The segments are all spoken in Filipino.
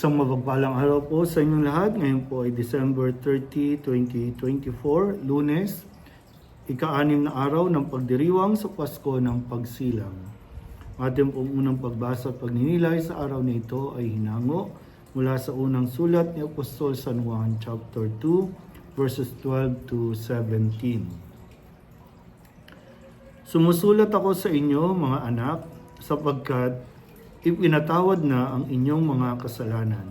Isang mapagpalang araw po sa inyong lahat. Ngayon po ay December 30, 2024, lunes. Ika-anim na araw ng pagdiriwang sa Pasko ng Pagsilang. Ating pong unang pagbasa at pagninilay sa araw na ito ay hinango mula sa unang sulat ni Apostol San Juan chapter 2 verses 12 to 17. Sumusulat ako sa inyo mga anak sapagkat ipinatawad na ang inyong mga kasalanan.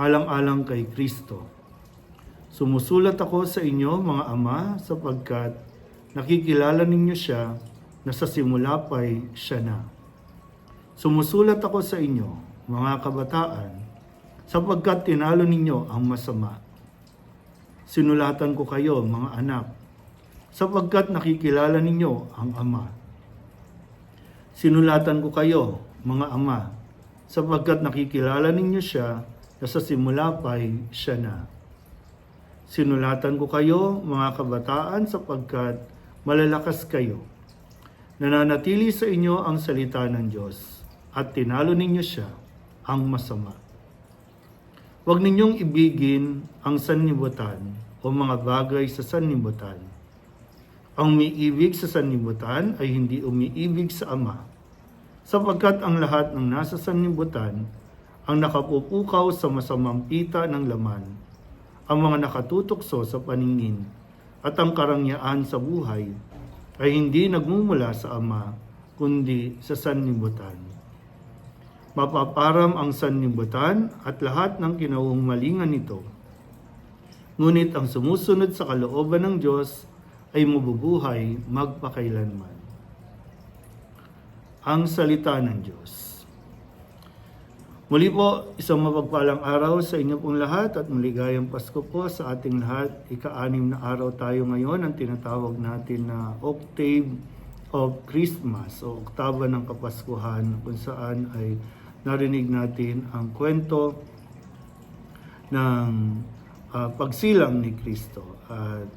Alang-alang kay Kristo. Sumusulat ako sa inyo mga ama sapagkat nakikilala ninyo siya na sa simula pa'y siya na. Sumusulat ako sa inyo mga kabataan sapagkat tinalo ninyo ang masama. Sinulatan ko kayo mga anak sapagkat nakikilala ninyo ang Ama. Sinulatan ko kayo, mga ama, sapagkat nakikilala ninyo siya na sa simula pa'y siya na. Sinulatan ko kayo, mga kabataan, sapagkat malalakas kayo. Nananatili sa inyo ang salita ng Diyos at tinalo ninyo siya ang masama. Huwag ninyong ibigin ang sanlibutan o mga bagay sa sanlibutan ang umiibig sa sanlibutan ay hindi umiibig sa Ama, sapagkat ang lahat ng nasa sanlibutan ang nakapupukaw sa masamang pita ng laman, ang mga nakatutokso sa paningin, at ang karangyaan sa buhay ay hindi nagmumula sa Ama, kundi sa sanlibutan. Mapaparam ang sanlibutan at lahat ng kinaumalingan nito. Ngunit ang sumusunod sa kalooban ng Diyos ay mabubuhay magpakailanman. Ang salita ng Diyos. Muli po, isang mapagpalang araw sa inyo pong lahat at maligayang Pasko po sa ating lahat. Ika-anim na araw tayo ngayon ang tinatawag natin na Octave of Christmas o Oktaba ng Kapaskuhan kung saan ay narinig natin ang kwento ng ah, pagsilang ni Kristo. At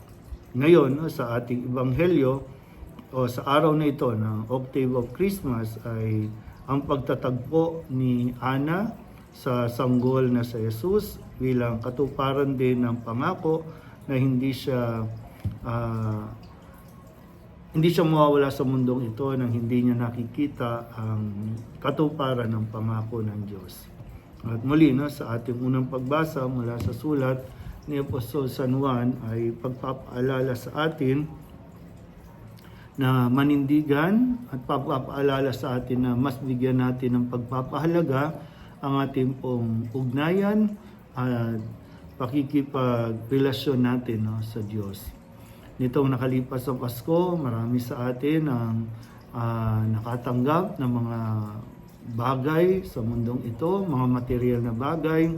ngayon, sa ating Ebanghelyo, o sa araw na ito ng Octave of Christmas ay ang pagtatagpo ni Ana sa sanggol na sa Jesus bilang katuparan din ng pangako na hindi siya ah, hindi siya mawawala sa mundong ito nang hindi niya nakikita ang katuparan ng pangako ng Diyos. At muli no, sa ating unang pagbasa mula sa sulat ni Apostol San Juan ay pagpapaalala sa atin na manindigan at papapaalala sa atin na mas bigyan natin ng pagpapahalaga ang ating pong ugnayan at pakikipagrelasyon natin no, sa Diyos. Nitong nakalipas sa Pasko, marami sa atin ang ah, nakatanggap ng mga bagay sa mundong ito, mga material na bagay,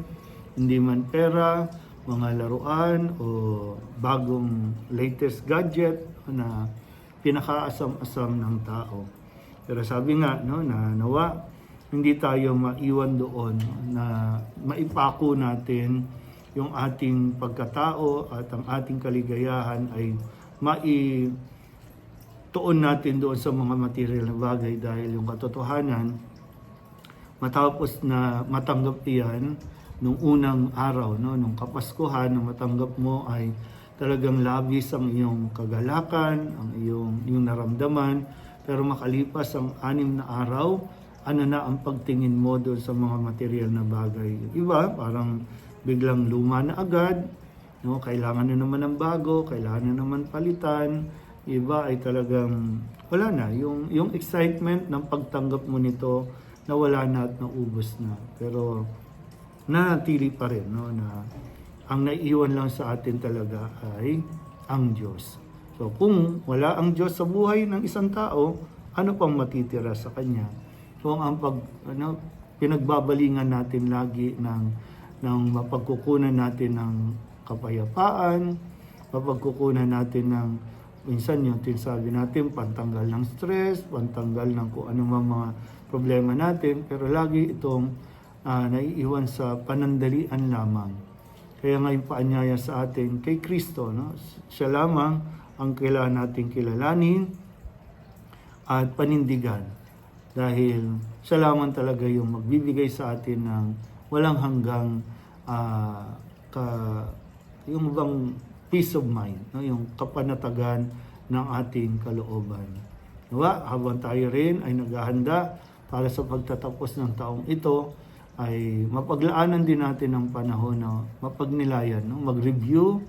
hindi man pera, mga laruan o bagong latest gadget na pinakaasam-asam ng tao. Pero sabi nga no na nawa hindi tayo maiwan doon na maipako natin yung ating pagkatao at ang ating kaligayahan ay mai tuon natin doon sa mga material na bagay dahil yung katotohanan matapos na matanggap iyan nung unang araw no nung kapaskuhan na matanggap mo ay talagang labis ang iyong kagalakan, ang iyong, iyong naramdaman. Pero makalipas ang anim na araw, ano na ang pagtingin mo doon sa mga material na bagay. Iba, parang biglang luma na agad, no? kailangan na naman ng bago, kailangan na naman palitan. Iba ay talagang wala na. Yung, yung excitement ng pagtanggap mo nito, nawala na at naubos na. Pero nanatili pa rin no, na ang naiiwan lang sa atin talaga ay ang Diyos. So kung wala ang Diyos sa buhay ng isang tao, ano pang matitira sa kanya? So ang pag ano pinagbabalingan natin lagi ng ng mapagkukunan natin ng kapayapaan, mapagkukunan natin ng minsan yung tinsabi natin pantanggal ng stress, pantanggal ng kung anong mga problema natin, pero lagi itong ah, naiiwan sa panandalian lamang. Kaya ngayon paanyaya sa atin kay Kristo, no? siya lamang ang kailangan natin kilalanin at panindigan. Dahil siya lamang talaga yung magbibigay sa atin ng walang hanggang ah, ka, yung bang peace of mind, no? yung kapanatagan ng ating kalooban. Nawa, habang tayo rin ay naghahanda para sa pagtatapos ng taong ito, ay mapaglaanan din natin ang panahon na mapagnilayan, no? mag-review,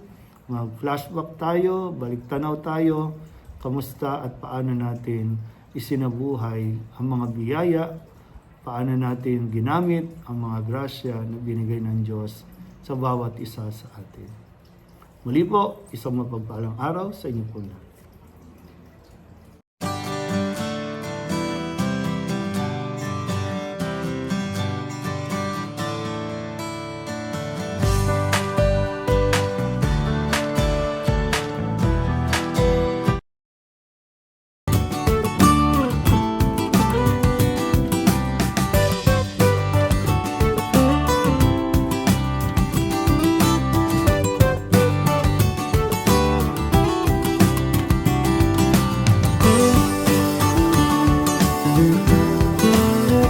mag-flashback tayo, balik tanaw tayo, kamusta at paano natin isinabuhay ang mga biyaya, paano natin ginamit ang mga grasya na binigay ng Diyos sa bawat isa sa atin. Muli po, isang mapagpalang araw sa inyo po lahat.